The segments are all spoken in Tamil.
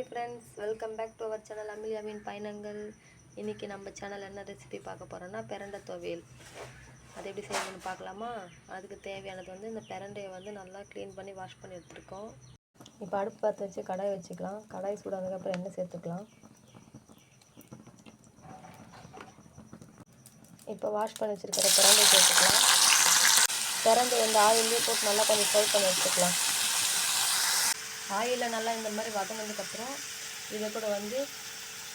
Hi friends welcome back to our channel அமிலியாவின் பயணங்கள் இன்றைக்கி நம்ம சேனல் என்ன ரெசிபி பார்க்க போகிறோன்னா பிரண்டை துவையல். அது எப்படி செய்யணும்னு பார்க்கலாமா? அதுக்கு தேவையானது வந்து இந்த பிரண்டையை வந்து நல்லா க்ளீன் பண்ணி வாஷ் பண்ணி எடுத்துருக்கோம். இப்போ அடுப்பு பார்த்து வச்சு கடாய் வச்சுக்கலாம். கடாய் சூடானதுக்கப்புறம் எண்ணெய் சேர்த்துக்கலாம். இப்போ வாஷ் பண்ணி வச்சுருக்கிற பிரண்டை சேர்த்துக்கலாம். பிரண்டை வந்து ஆயிலே போட்டு நல்லா கொஞ்சம் ஃப்ரை பண்ணி எடுத்துக்கலாம். ஆயிலில் நல்லா இந்த மாதிரி வதங்கினதுக்கப்புறம் இதை கூட வந்து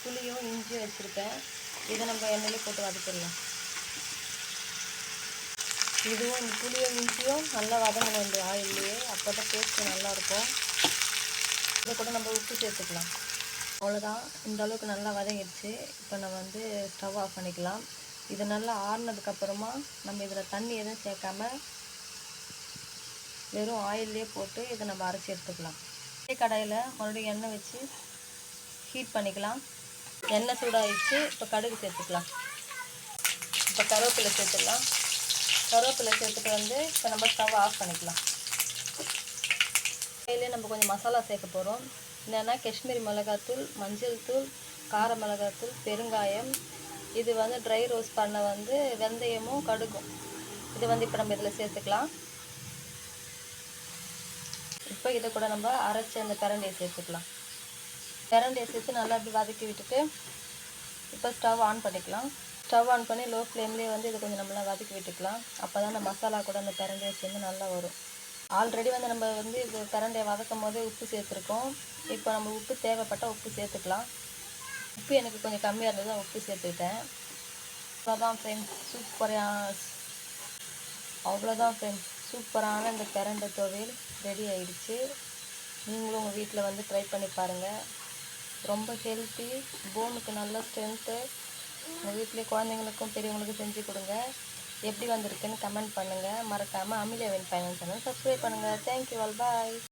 புளியும் இஞ்சியும் வச்சுருக்கேன். இதை நம்ம எண்ணெயிலே போட்டு வதக்கிடலாம். இதுவும் இந்த புளியும் இஞ்சியும் நல்லா வதங்கணும் இந்த ஆயில்லையே அப்போ தான் டேஸ்ட்டு நல்லாயிருக்கும் இதை கூட நம்ம உப்பு சேர்த்துக்கலாம். அவ்வளோதான் இந்த அளவுக்கு நல்லா வதங்கிடுச்சு. இப்போ நம்ம வந்து ஸ்டவ் ஆஃப் பண்ணிக்கலாம். இது நல்லா ஆறுனதுக்கப்புறமா நம்ம இதில் தண்ணி எதுவும் சேர்க்காம வெறும் ஆயிலே போட்டு இதை நம்ம அரைச்சி எடுத்துக்கலாம். கடாயில் மறுபடியும் எண்ணெய் வச்சு ஹீட் பண்ணிக்கலாம். எண்ணெய் சூடாகிடுச்சு இப்போ கடுகு சேர்த்துக்கலாம். இப்போ கருவேப்பிலை சேர்த்துக்கலாம் கருவேப்பிலை சேர்த்துட்டு வந்து இப்போ நம்ம ஸ்டவ் ஆஃப் பண்ணிக்கலாம். கையிலே நம்ம கொஞ்சம் மசாலா சேர்க்க போகிறோம் என்னென்னா காஷ்மீரி மிளகாத்தூள் மஞ்சள் தூள் கார மிளகாத்தூள் பெருங்காயம். இது வந்து ட்ரை ரோஸ்ட் பண்ண வந்து வெந்தயமும் கடுகும். இது வந்து இப்போ நம்ம இதில் சேர்த்துக்கலாம். இப்போ இதை கூட நம்ம அரைச்சி அந்த பிரண்டையை சேர்த்துக்கலாம். பிரண்டையை சேர்த்து நல்லா அப்படி வதக்கி விட்டுட்டு இப்போ ஸ்டவ் ஆன் பண்ணிக்கலாம். ஸ்டவ் ஆன் பண்ணி லோ ஃப்ளேம்லேயே வந்து இதை கொஞ்சம் நம்மளாம் வதக்கி விட்டுக்கலாம். அப்போ தான் அந்த மசாலா கூட அந்த பிரண்டையை சேர்ந்து நல்லா வரும். ஆல்ரெடி வந்து நம்ம வந்து இது பிரண்டையை வதக்கும் போதே உப்பு சேர்த்துருக்கோம். இப்போ நம்ம உப்பு தேவைப்பட்டால் உப்பு சேர்த்துக்கலாம். உப்பு எனக்கு கொஞ்சம் கம்மியாக இருந்தது தான் உப்பு சேர்த்துக்கிட்டேன். அவ்வளோதான் ஃப்ரெண்ட்ஸ் சூப்பராக அவ்வளோதான் ஃப்ரெண்ட்ஸ் சூப்பரான இந்த பிரண்டை துவையல் ரெடி ஆயிடுச்சு. நீங்களும் உங்கள் வீட்டில் வந்து ட்ரை பண்ணி பாருங்கள் ரொம்ப ஹெல்த்தி போனுக்கு நல்ல ஸ்ட்ரென்த்து உங்கள் வீட்டிலே குழந்தைங்களுக்கும் பெரியவங்களுக்கும் செஞ்சு கொடுங்க. எப்படி வந்திருக்குன்னு கமெண்ட் பண்ணுங்கள் மறக்காமல் அமிலியாவின் ஃபைனான்ஸ் சேனல் சப்ஸ்கிரைப் பண்ணுங்கள் தேங்க்யூ ஆல் பாய்